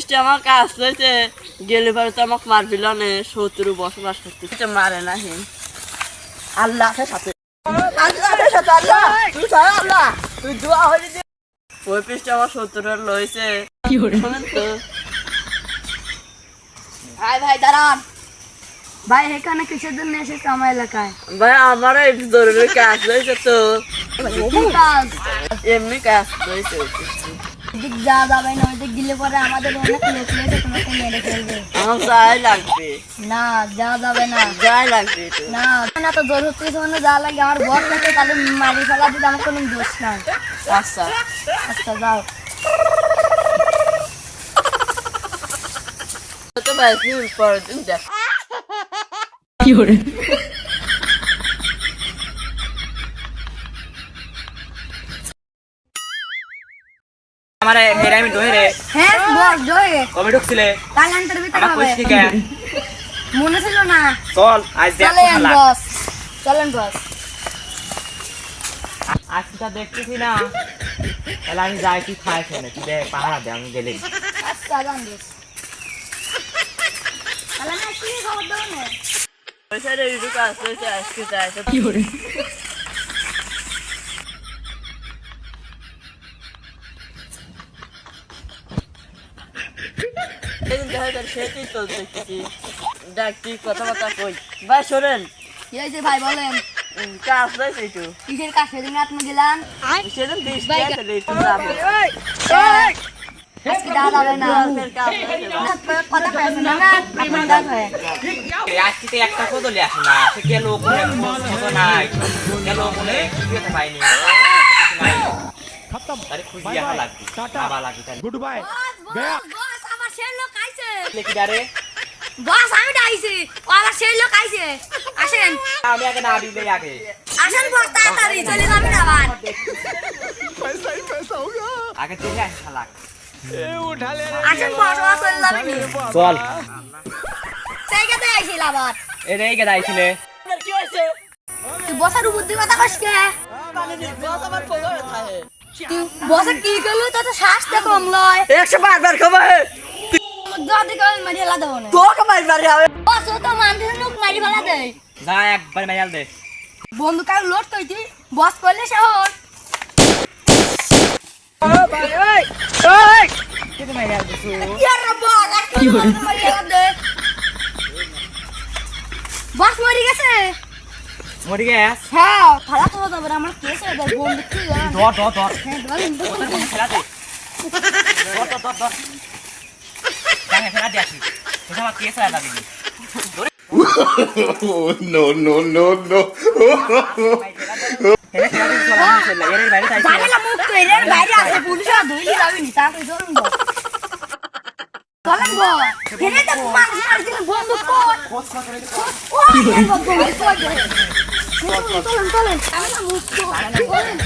পৃষ্ঠে আমার কাজ হয়েছে গেলে পরে তো আমাকে মারবিল না শত্রু বসবাস করতে। মারে না হিম আল্লাহ সাথে। আল্লাহ সাথে আল্লাহ। তুই ছাড়া আল্লাহ। তুই দোয়া হয়ে দি ওই পৃষ্ঠে আমার শত্রুর লইছে। শোনেন তো। ভাই ভাই দাঁড়ান। ভাই এখানে কিসের জন্য এসেছে আমার এলাকায়? ভাই আমার এই জরুরি কাজ তো। এমনি কাজ হয়েছে ওই যা যাবে না ওইদিক গেলে পরে আমাদের অনেক লোক রয়েছে তোমাকে মেরে ফেলবে। আমার যাই লাগবে। না যা যাবে না। যাই লাগবে না না তো জোর হচ্ছে যা লাগে আমার বস থাকে তাহলে মারি ফেলা দিতে আমার কোনো দোষ নাই। আচ্ছা। আচ্ছা যাও। তো ভাই তুমি পরের দিন দেখ আমার মেরে আমি ডোহে হ্যাঁ বস জয় কবে ঢুকছিলে? কালান্টার ভিতরে আমার হবে। কইস কি কে? মনে ছিল না। চল আজ দেখ চলেন বস। চলেন বস। আজকে দেখতেছি না। তাহলে আমি যাই কি খাই ফেলে তুই দেখ পাহারা দে আমি গেলে আচ্ছা বস। তাহলে না কি খবর দাও না? সাইডে একটু কাজ হয়েছে আজকে যাই তো সেদিন দেখা যায় সেটাই তো দেখতেছি ডাকটি কথাবার্তা কই ভাই শোনেন কি হয়েছে ভাই বলেন উম, কাজ রয়েছে একটু কিসের কাজ সেদিন রাত মে গেলাম সেদিন বিশ টাকা একটু যাবো আজকে যাওয়া যাবে না কাজের কাজ রয়েছে ভাই। কথা পেয়েছেন না আপনার ডাক হয় আজকে তো একটা কদলি আসে না সে গেল বলে কত নাই গেল বলে খুঁজে পাইনি আরে খুঁজি আসা লাগবে আবার লাগবে তাহলে गुड बाय বস আইছে কি দারে বস আমি ডাইছি ও আমার সেই লোক আইছে আসেন আমি আগে না দিলে আগে আসেন বস তাড়াতাড়ি চলে যাবেন আবার আগে দিলে আসা লাগ उठा ले আসেন বস ও চলে যাবেন চল সেই গেতে আইছিল আবার এই রে গে দাইছিলে আপনার কি হয়েছে তুই বসার বুদ্ধি কথা কস কে পানি দিন, বস আমার কোমরে থাকে। তুই বসে কি করলু তো তো শ্বাসটা কম লয় একশো বারবার খাবে যদি কল মারি হেলা দেবো না। তোকে মারি মারি হবে বস ও তো মানুষের লোক মারি ফেলা দেয়। যা একবার মেজাল দে। বন্ধু কাউ লোড কইতি বস করলে শহর কিন্তু মেজাল দিছু ইয়ার বস কি মারি হেলা দে। বস মরি গেছে? মরি গেছ? হ্যাঁ ফালা তো যাবে আমার কেস হয়ে যাবে বন্ধু কি ধর ধর ধর। হ্যাঁ ধরেন ধর ধর ধর ধর। গাঙে ফেলা দে আসি। তোকে আমার কেস যাবি no no no no. হেলে ফেলা দে চলা আমি চলে এর বাইরে তাইছে বাড়িলা মুখ তো এর বাইরে আছে পুলিশ ধইলি যাবে নি চলুন চলেন চলেন চলেন আমি না মুখ তো চলেন